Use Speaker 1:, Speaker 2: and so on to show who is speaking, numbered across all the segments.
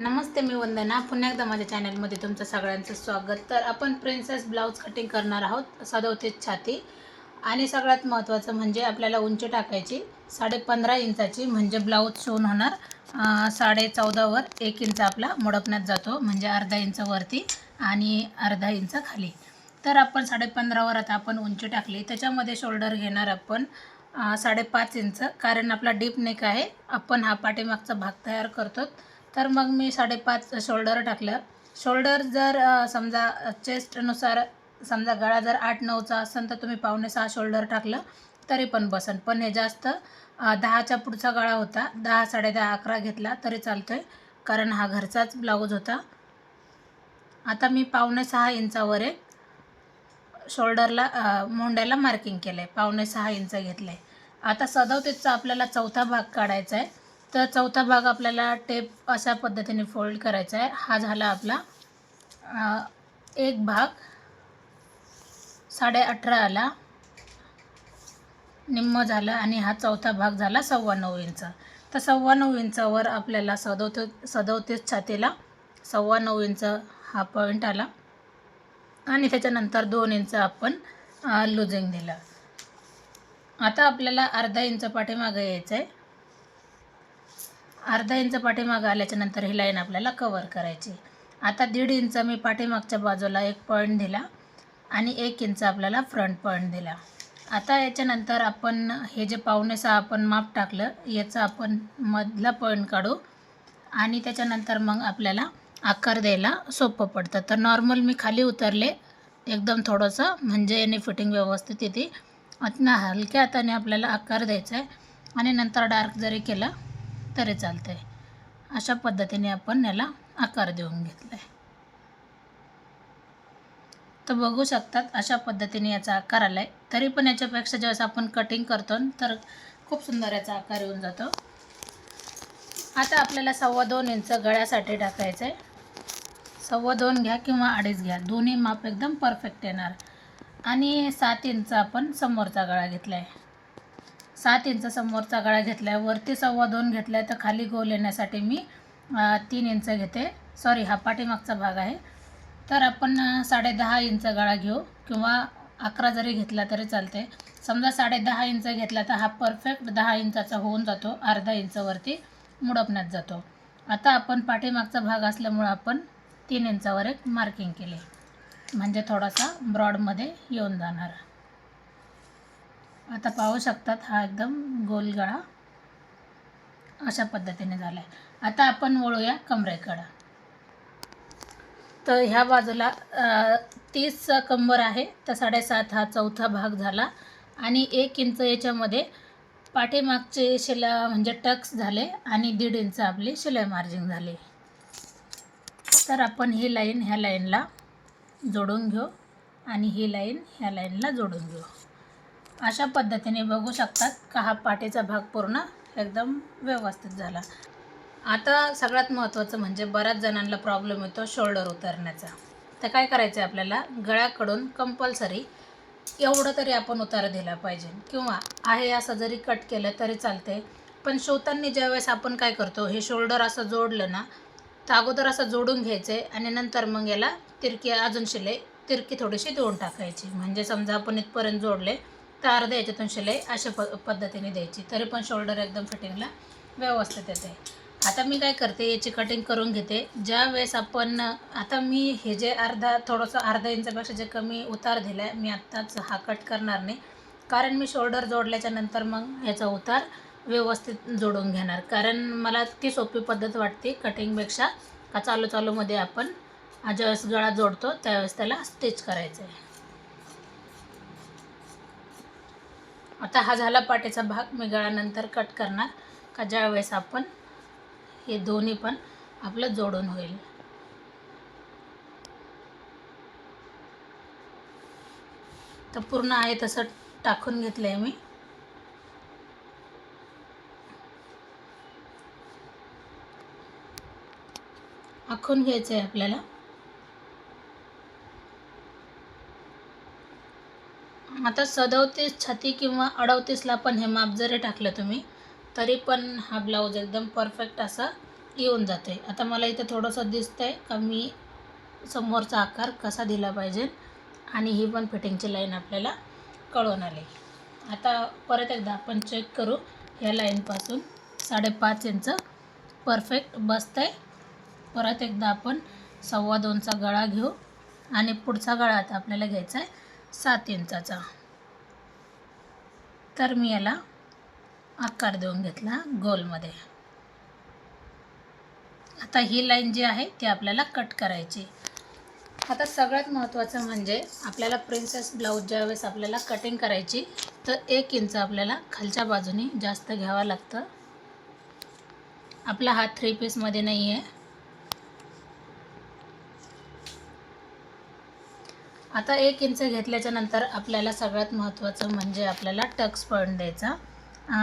Speaker 1: नमस्ते मी वंदना. पुन्हा एकदा माझ्या चॅनलमध्ये तुमचं सगळ्यांचं स्वागत. तर आपण प्रिन्सेस ब्लाऊज कटिंग करणार आहोत. सदोतीस छाती. आणि सगळ्यात महत्त्वाचं म्हणजे आपल्याला उंची टाकायची. साडे पंधरा इंचाची म्हणजे ब्लाऊज शिवून होणार. साडे चौदावर एक इंच आपला मोडपण्यात जातो. म्हणजे अर्धा इंच वरती आणि अर्धा इंच खाली. तर आपण साडे पंधरावर आता आपण उंची टाकली. त्याच्यामध्ये शोल्डर घेणार आपण साडेपाच इंच. कारण आपला डीप नेक आहे. आपण हा पाठीमागचा भाग तयार करतो. तर मग मी साडेपाच शोल्डर टाकलं. शोल्डर जर समजा चेस्टनुसार समजा गळा जर आठ नऊचा असेल तर तुम्ही पावणे सहा शोल्डर टाकलं तरी पण बसन. पण हे जास्त दहाच्या पुढचा गळा होता. दहा साडेदहा अकरा घेतला तरी चालतो आहे कारण हा घरचाच ब्लाऊज होता. आता मी पावणे सहा इंचावर आहे शोल्डरला मोंड्याला मार्किंग केलं आहे पावणे सहा इंच घेतलं आहे आता सदोतीसचा आपल्याला चौथा भाग काढायचा आहे तर चौथा भाग आपल्याला टेप अशा पद्धतीने फोल्ड करायचा आहे. हा झाला आपला एक भाग. साडे अठरा आला. निम्म झालं आणि हा चौथा भाग झाला सव्वा नऊ इंच. तर सव्वा नऊ इंचावर आपल्याला सदोतीस सदोतीस छातीला सव्वा नऊ इंच हा पॉईंट आला. आणि त्याच्यानंतर दोन इंच आपण लुजिंग दिलं. आता आपल्याला अर्धा इंच पाठीमागं यायचं आहे अर्धा इंच पाठीमागं आल्याच्यानंतर ही लाईन आपल्याला कवर करायची. आता दीड इंच मी पाठीमागच्या बाजूला एक पॉईंट दिला आणि एक इंच आपल्याला फ्रंट पॉईंट दिला. आता याच्यानंतर आपण हे जे पावणे आपण माप टाकलं याचं आपण मधला पॉईंट काढू आणि त्याच्यानंतर मग आपल्याला आकार द्यायला सोपं पडतं. तर नॉर्मल मी खाली उतरले एकदम थोडंसं म्हणजे याने फिटिंग व्यवस्थित येते. आता हलक्या हाताने आपल्याला आकार द्यायचा आहे. आणि नंतर डार्क जरी केला तरी चालतं आहे अशा पद्धतीने आपण याला आकार देऊन घेतला आहे तर बघू शकतात अशा पद्धतीने याचा आकार आला आहे तरी पण याच्यापेक्षा ज्यावेळेस आपण कटिंग करतो तर खूप सुंदर याचा आकार येऊन जातो. आता आपल्याला सव्वा दोन इंच गळ्यासाठी टाकायचं आहे सव्वा दोन घ्या किंवा अडीच घ्या दोन्ही माप एकदम परफेक्ट येणार. आणि सात इंच आपण समोरचा गळा घेतला आहे सात इंच समोरचा गळा घेतला आहे वरती सव्वा दोन घेतला आहे तर खाली गोल येण्यासाठी मी तीन इंच घेते. सॉरी हा पाठीमागचा भाग आहे. तर आपण साडेदहा इंच गळा घेऊ किंवा अकरा जरी घेतला तरी चालते समजा साडेदहा इंच घेतला तर हा परफेक्ट दहा इंचाचा होऊन जातो अर्धा इंचवरती मुडपण्यात जातो. आता आपण पाठीमागचा भाग असल्यामुळं आपण तीन इंचावर एक मार्किंग केले. म्हणजे थोडासा ब्रॉडमध्ये येऊन जाणार. आता पाहू शकतात हा एकदम गोलगळा अशा पद्धतीने झाला आहे आता आपण वळूया कमरेकडं. तर ह्या बाजूला तीस कंबर आहे तर साडेसात हा चौथा भाग झाला. आणि एक इंच याच्यामध्ये पाठीमागचे शिला म्हणजे टक्स झाले आणि दीड इंच आपली शिलाई मार्जिन झाली. तर आपण ही लाईन ह्या लाईनला जोडून घेऊ आणि ही लाईन ह्या लाईनला जोडून घेऊ. अशा पद्धतीने बघू शकतात का हा पाठीचा भाग पूर्ण एकदम व्यवस्थित झाला. आता सगळ्यात महत्त्वाचं म्हणजे बऱ्याच जणांना प्रॉब्लेम येतो शोल्डर उतरण्याचा. तर काय करायचं आहे आपल्याला? गळ्याकडून कंपल्सरी एवढं तरी आपण उतार दिला पाहिजे. किंवा आहे असं जरी कट केलं तरी चालते पण शिवताना ज्यावेळेस आपण काय करतो हे शोल्डर असं जोडलं ना तर अगोदर असं जोडून घ्यायचं आहे आणि नंतर मग याला तिरकी अजून शिले तिरकी थोडीशी देऊन टाकायची. म्हणजे समजा आपण इथपर्यंत जोडले तर अर्ध्या याच्यातून शिलाई अशा प पद्धतीने द्यायची. तरी पण शोल्डर एकदम फिटिंगला व्यवस्थित येते. आता मी काय करते याची कटिंग करून घेते. ज्या वेळेस आपण आता मी हे जे अर्धा थोडंसं अर्धा इंचापेक्षा जे कमी उतार दिला आहे मी आत्ताच हा कट करणार नाही. कारण मी शोल्डर जोडल्याच्या नंतर मग ह्याचा उतार व्यवस्थित जोडून घेणार. कारण मला ती सोपी पद्धत वाटते कटिंगपेक्षा का चालू चालूमध्ये आपण ज्यावेळेस गळा जोडतो त्यावेळेस त्याला स्टिच करायचं आहे आता हा झाला पाटीचा भाग. मी गळानंतर कट करणार. का ज्यावेळेस आपण हे दोन्ही पण आपलं जोडून होईल. तर पूर्ण आहे तसं टाकून घेतलं आहे मी. आखून घ्यायचं आहे आपल्याला. आता सदोतीस छाती किंवा अडवतीसला पण हे माप जरी टाकलं तुम्ही तरी पण हा ब्लाऊज एकदम परफेक्ट असा येऊन जाते आता मला इथं थोडंसं दिसतं आहे का मी समोरचा आकार कसा दिला पाहिजे आणि ही पण फिटिंगची लाईन आपल्याला कळून आली. आता परत एकदा आपण चेक करू. ह्या लाईनपासून साडेपाच इंच परफेक्ट बसतं आहे परत एकदा आपण सव्वा दोनचा गळा घेऊ आणि पुढचा गळा आता आपल्याला घ्यायचा आहे सात इंचाचा. तर मी याला आकार देऊन घेतला गोलमध्ये. आता ही लाईन जी आहे ती आपल्याला कट करायची. आता सगळ्यात महत्त्वाचं म्हणजे आपल्याला प्रिन्सेस ब्लाऊज ज्यावेळेस आपल्याला कटिंग करायची तर एक इंच आपल्याला खालच्या बाजूने जास्त घ्यावं लागतं. आपला हात थ्री पीसमध्ये नाही आहे आता एक इंच घेतल्याच्या नंतर आपल्याला सगळ्यात महत्त्वाचं म्हणजे आपल्याला टक्स पॉईंट द्यायचा.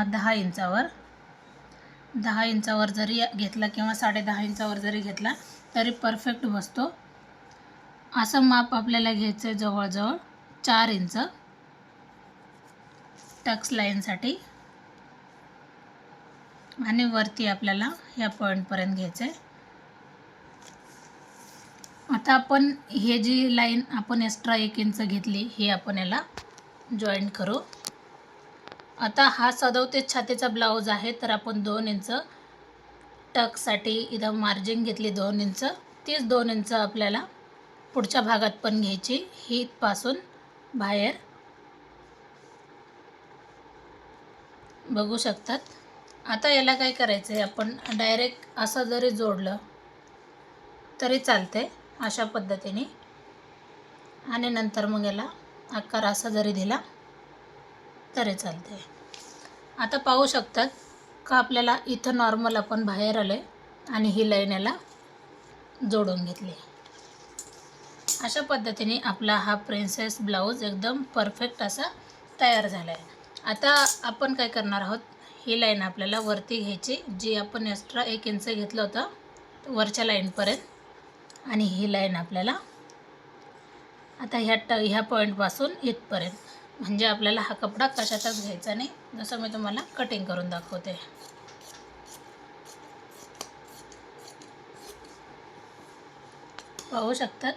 Speaker 1: दहा इंचावर. दहा इंचावर जरी घेतला किंवा साडे दहा इंचावर जरी घेतला तरी परफेक्ट बसतो. असं माप आपल्याला घ्यायचं आहे जवळजवळ चार इंच. टक्स लाईनसाठी. आणि वरती आपल्याला या पॉईंटपर्यंत घ्यायचं आहे आता आपण हे जी लाईन आपण एक्स्ट्रा एक इंच घेतली ही आपण याला जॉईंट करू. आता हा सदोतीस छातीचा ब्लाऊज आहे तर आपण दोन इंच टकसाठी इथं मार्जिन घेतली दोन इंच तीच दोन इंच आपल्याला पुढच्या भागात पण घ्यायची ही पासून बाहेर. बघू शकतात. आता याला काय करायचं आहे आपण डायरेक्ट असं जरी जोडलं तरी चालते अशा पद्धतीने. आणि नंतर मग याला आकार असा जरी दिला तरी चालते आता पाहू शकतात का आपल्याला इथं नॉर्मल आपण बाहेर आलो आहे आणि ही लाईन याला जोडून घेतली. अशा पद्धतीने आपला हा प्रिन्सेस ब्लाऊज एकदम परफेक्ट असा तयार झाला आहे आता आपण काय करणार आहोत ही लाईन आपल्याला वरती घ्यायची जी आपण एक्स्ट्रा एक इंच घेतलं होतं वरच्या लाईनपर्यंत आणि ही लाईन आपल्याला आता ह्या ट ह्या पॉईंटपासून इथपर्यंत. म्हणजे आपल्याला हा कपडा कशाचाच घ्यायचा नाही. जसं मी तुम्हाला कटिंग करून दाखवते. पाहू शकतात?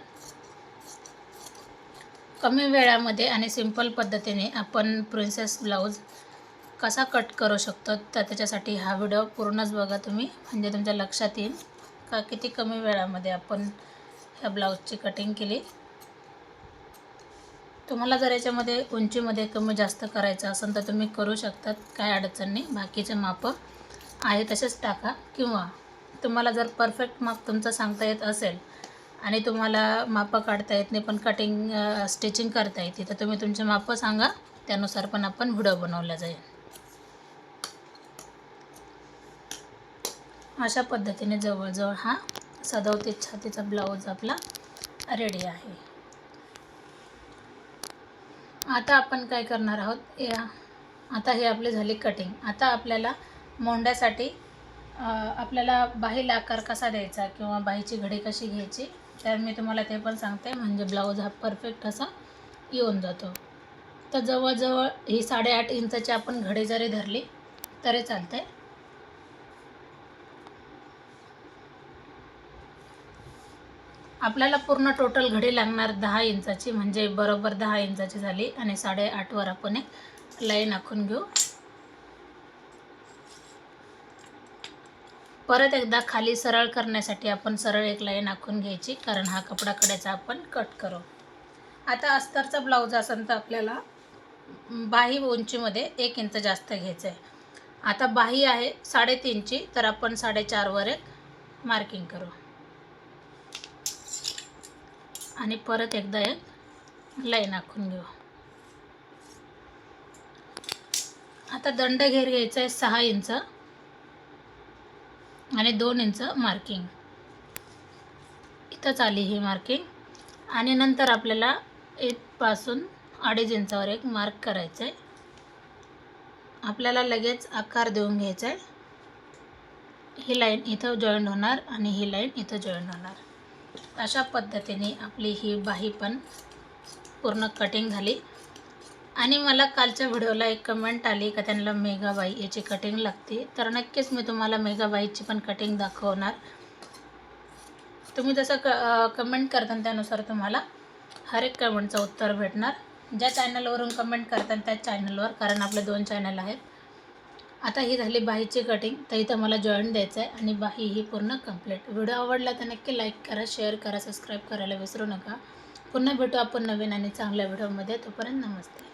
Speaker 1: कमी वेळामध्ये आणि सिंपल पद्धतीने आपण प्रिन्सेस ब्लाऊज कसा कट करू शकतो तर त्याच्यासाठी हा व्हिडिओ पूर्णच बघा तुम्ही. म्हणजे तुमच्या लक्षात येईल. का किती कमी वेळामध्ये आपण ह्या ब्लाऊजची कटिंग केली? तुम्हाला जर याच्यामध्ये उंचीमध्ये कमी जास्त करायचं असेल तर तुम्ही करू शकतात काय अडचण नाही. बाकीचे मापं आहे तसेच टाका. किंवा तुम्हाला जर परफेक्ट माप तुमचं सांगता येत असेल आणि तुम्हाला मापं काढता येत नाही पण कटिंग स्टिचिंग करता येते तर तुम्ही तुमचे मापं सांगा. त्यानुसार पण आपण व्हिडिओ बनवला जाईल. अशा पद्धतीने जवळजवळ हा सदवतीस छातीचा ब्लाऊज आपला रेडी आहे. आता आपण काय करणार आहोत? या आता हे आपली झाली कटिंग आता आपल्याला मोंड्यासाठी आपल्याला बाहीला आकार कसा द्यायचा किंवा बाहीची घडी कशी घ्यायची तर मी तुम्हाला ते पण सांगते. म्हणजे ब्लाऊज हा परफेक्ट असा येऊन जातो. तर जवळजवळ ही साडेआठ इंचाची आपण घडी जरी धरली तरी चालते आपल्याला पूर्ण टोटल घडी लागणार दहा इंचाची म्हणजे बरोबर दहा इंचाची झाली. आणि साडेआठवर आपण एक लाईन आखून घेऊ. परत एकदा खाली सरळ करण्यासाठी आपण सरळ एक लाईन आखून घ्यायची कारण हा कपडा कड्याचा आपण कट करू. आता अस्तरचा ब्लाऊज असेल तर आपल्याला बाही उंचीमध्ये एक इंच जास्त घ्यायचं आहे आता बाही आहे साडेतीनची तर आपण साडेचारवर एक मार्किंग करू. आणि परत एकदा एक लाईन आखून घेऊ. आता दंड घेर घ्यायचा आहे सहा इंच आणि दोन इंच मार्किंग इथंच आली ही मार्किंग आणि नंतर आपल्याला इथपासून अडीच इंचावर एक मार्क करायचं आहे आपल्याला लगेच आकार देऊन घ्यायचा आहे ही लाईन इथं जॉईंट होणार आणि ही लाईन इथं जॉईंट होणार. अशा पद्धतीने आपली ही बाही पण पूर्ण कटिंग झाली. आणि मला कालच्या व्हिडिओला एक कमेंट आली का त्यांना मेगाबाई याची कटिंग लागते. तर नक्कीच मी तुम्हाला मेगाबाईची पण कटिंग दाखवणार. तुम्ही जसं क कमेंट करता त्यानुसार तुम्हाला हर एक कमेंटचं उत्तर भेटणार. ज्या चॅनलवरून कमेंट करतात त्या चॅनलवर कारण आपले दोन चॅनल आहेत. आता ही झाली बाहीची कटिंग तर इथं मला जॉईन द्यायचं आहे आणि बाही ही पूर्ण कंप्लीट व्हिडिओ आवडला तर नक्की लाईक करा शेअर करा सबस्क्राईब करायला विसरू नका. पुन्हा भेटू आपण नवीन आणि चांगल्या व्हिडिओमध्ये तोपर्यंत नमस्ते.